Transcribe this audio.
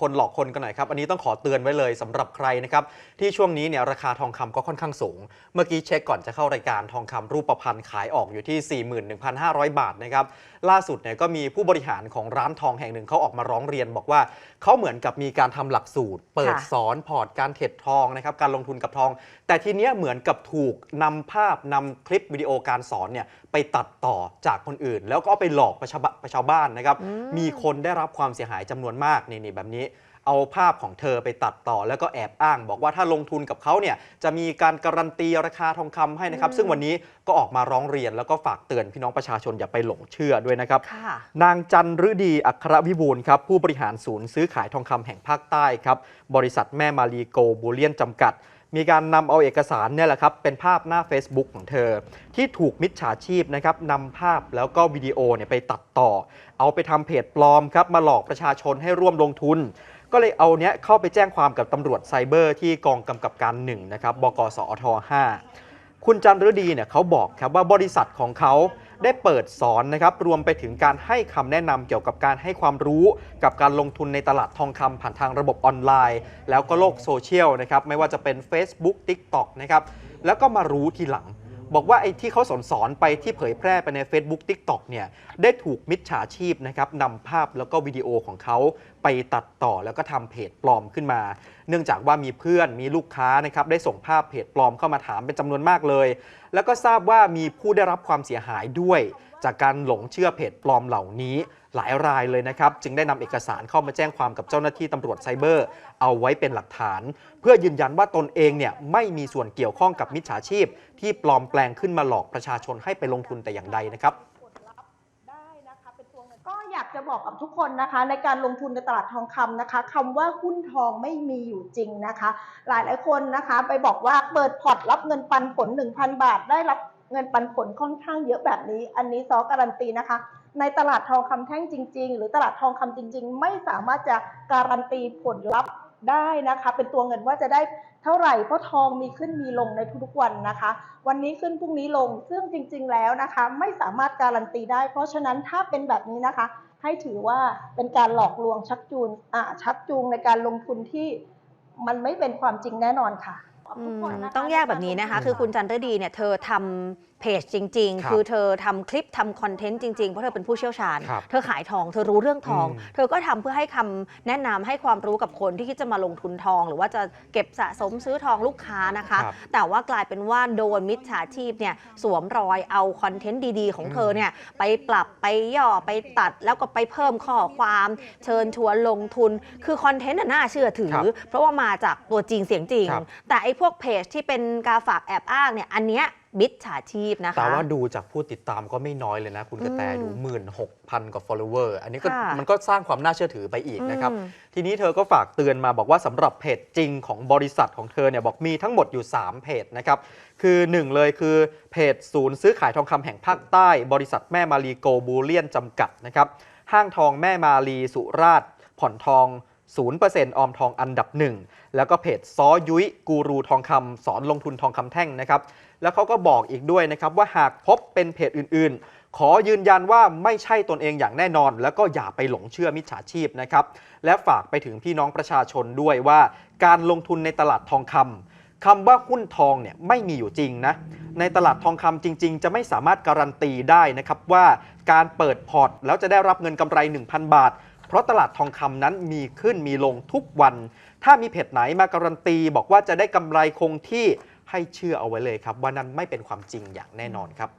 คนหลอกคนกันหน่อยครับ อันนี้ต้องขอเตือนไว้เลยสำหรับใครนะครับ ที่ช่วงนี้เนี่ยราคาทองคำก็ค่อนข้างสูง เมื่อกี้เช็คก่อนจะเข้ารายการทองคำรูปพรรณขายออกอยู่ที่ 41,500 บาทนะครับ ล่าสุดเนี่ยก็มีผู้บริหารของร้านทองแห่งหนึ่งเขาออกมาร้องเรียน บอกว่าเขาเหมือนกับมีการทำหลักสูตร เปิดสอนพอร์ตการเทรดทองนะครับการลงทุนกับทอง แต่ทีเนี้ยเหมือนกับถูกนำภาพนำคลิปวิดีโอการสอนเนี่ยไปตัดต่อจากคนอื่น แล้วก็เอาไปหลอกประชาบประชาวบ้านนะครับอืมมีคนได้รับความเสียหายจำนวนมากนี่นี่แบบนี้ เอาภาพของเธอไปตัดต่อแล้วก็แอบอ้าง บอกว่าถ้าลงทุนกับเขาเนี่ยจะมีการการันตีราคาทองคำให้นะครับอืมซึ่งวันนี้ก็ออกมาร้องเรียนแล้วก็ฝากเตือนพี่น้องประชาชนอย่าไปหลงเชื่อด้วยนะครับค่ะนางจันฤดีอัครวิบูลย์ครับผู้บริหารศูนย์ซื้อขายทองคำแห่งภาคใต้ครับบริษัทแม่มารีโกบูเลียนจำกัด มีการนำเอาเอกสารเนี่ยแหละครับเป็นภาพหน้า Facebook ของเธอ ที่ถูกมิจฉาชีพนะครับนำภาพแล้วก็วิดีโอเนี่ยไปตัดต่อ เอาไปทำเพจปลอมครับมาหลอกประชาชนให้ร่วมลงทุน ก็เลยเอาเนี้ยเข้าไปแจ้งความกับตำรวจไซเบอร์ที่กองกำกับการหนึ่งนะครับบกสอท5คุณจันฤดีเนี่ยเขาบอกครับว่าบริษัทของเขา ได้เปิดสอนนะครับรวมไปถึงการให้คำแนะนำเกี่ยวกับการให้ความรู้ กับการลงทุนในตลาดทองคำผ่านทางระบบออนไลน์ แล้วก็โลกโซเชียลนะครับไม่ว่าจะเป็น Facebook TikTok นะครับแล้วก็มารู้ทีหลัง บอกว่าไอ้ที่เขาสอนสอนไปที่เผยแพร่ไปใน Facebook TikTok เนี่ยได้ถูกมิจฉาชีพนะครับนำภาพแล้วก็วิดีโอของเขาไปตัดต่อแล้วก็ทำเพจปลอมขึ้นมา เนื่องจากว่ามีเพื่อนมีลูกค้านะครับได้ส่งภาพเพจปลอมเข้ามาถามเป็นจำนวนมากเลย แล้วก็ทราบว่ามีผู้ได้รับความเสียหายด้วย จากการหลงเชื่อเพจปลอมเหล่านี้ หลายรายเลยนะครับ จึงได้นำเอกสารเข้ามาแจ้งความกับเจ้าหน้าที่ตำรวจไซเบอร์ เอาไว้เป็นหลักฐาน เพื่อยืนยันว่าตนเองเนี่ยไม่มีส่วนเกี่ยวข้องกับมิจฉาชีพ ที่ปลอมแปลงขึ้นมาหลอกประชาชนให้ไปลงทุนแต่อย่างใดนะครับก็อยากจะบอกกับทุกคนนะคะในการลงทุนในตลาดทองคำนะคะคำว่าหุ้นทองไม่มีอยู่จริงนะคะ หลายหลายคนนะคะ ไปบอกว่าเปิดพอร์ตรับเงินปันผล 1,000 บาท ได้รับเงินปันผลค่อนข้างเยอะแบบนี้ อันนี้ซอการันตีนะคะ ในตลาดทองคำแท่งจริง ๆ หรือตลาดทองคำจริง ๆ ไม่สามารถจะการันตีผลลัพธ์ได้นะคะ เป็นตัวเงินว่าจะได้เท่าไหร่เพราะทองมีขึ้นมีลงในทุกๆวันนะคะ วันนี้ขึ้นพรุ่งนี้ลงซึ่งจริง ๆ แล้วนะคะ ไม่สามารถการันตีได้ เพราะฉะนั้นถ้าเป็นแบบนี้นะคะ ให้ถือว่าเป็นการหลอกลวงชักจูงอ่าชักจูงในการลงทุนที่มันไม่เป็นความจริงแน่นอนค่ะ อืทุกมคนนะคะต้องแยกแบบนี้นะคะอืมคือคุณจันทดีเนี่ยเธอทำเพจจริง ครับๆคือเธอทำคลิปทำคอนเทนต์จริง ๆ เพราะเธอเป็นผู้เชี่ยวชาญ ครับเธอขายทอง เธอรู้เรื่องทอง อืม เธอก็ทำเพื่อให้คำแนะนำให้ความรู้กับคนที่คิดจะมาลงทุนทอง หรือว่าจะเก็บสะสมซื้อทองลูกค้านะคะ ครับแต่ว่ากลายเป็นว่าโดนมิจฉาชีพเนี่ยสวมรอยเอาคอนเทนต์ดีๆ ของเธอเนี่ยไปปรับไปย่อไปตัดแล้วก็ไปเพิ่มข้อความ เชิญชวนลงทุน คือคอนเทนต์น่ะน่าเชื่อถือ ครับเพราะว่ามาจากตัวจริงเสียงจริง ครับ แต่ไอ้พวกเพจที่เป็นกาฝากแอบอ้างเนี่ยอันเนี้ยมิจฉาชีพนะคะ แต่ว่าดูจากผู้ติดตามก็ไม่น้อยเลยนะ คุณกระแตอืมดูหมื่นหกพันกว่า follower อันนี้ก็ค่ะมันก็สร้างความน่าเชื่อถือไปอีกนะครับ อืม ทีนี้เธอก็ฝากเตือนมาบอกว่าสำหรับเพจจริงของบริษัทของเธอเนี่ยบอกมีทั้งหมดอยู่ 3 เพจนะครับ คือ 1 เลยคือเพจศูนย์ซื้อขายทองคำแห่งภาคใต้ บริษัทแม่มารีโกบูเลียนจำกัดนะครับ ห้างทองแม่มารีสุราษฎร์ผ่อนทอง 0%ออมทองอันดับหนึ่งแล้วก็เพจซอยุ้ยกูรูทองคำสอนลงทุนทองคำแท่งนะครับแล้วเขาก็บอกอีกด้วยนะครับว่าหากพบเป็นเพจอื่นๆ ขอยืนยันว่าไม่ใช่ตนเองอย่างแน่นอน แล้วก็อย่าไปหลงเชื่อมิจฉาชีพนะครับและฝากไปถึงพี่น้องประชาชนด้วยว่า การลงทุนในตลาดทองคำคำว่าหุ้นทองเนี่ยไม่มีอยู่จริงนะในตลาดทองคำจริง ๆ จะไม่สามารถการันตีได้นะครับว่าการเปิดพอร์ตแล้วจะได้รับเงินกำไร 1,000 บาท เพราะตลาดทองคำนั้นมีขึ้นมีลงทุกวัน ถ้ามีเพจไหนมาการันตี บอกว่าจะได้กำไรคงที่ให้เชื่อเอาไว้เลยครับ ว่านั้นไม่เป็นความจริงอย่างแน่นอนครับ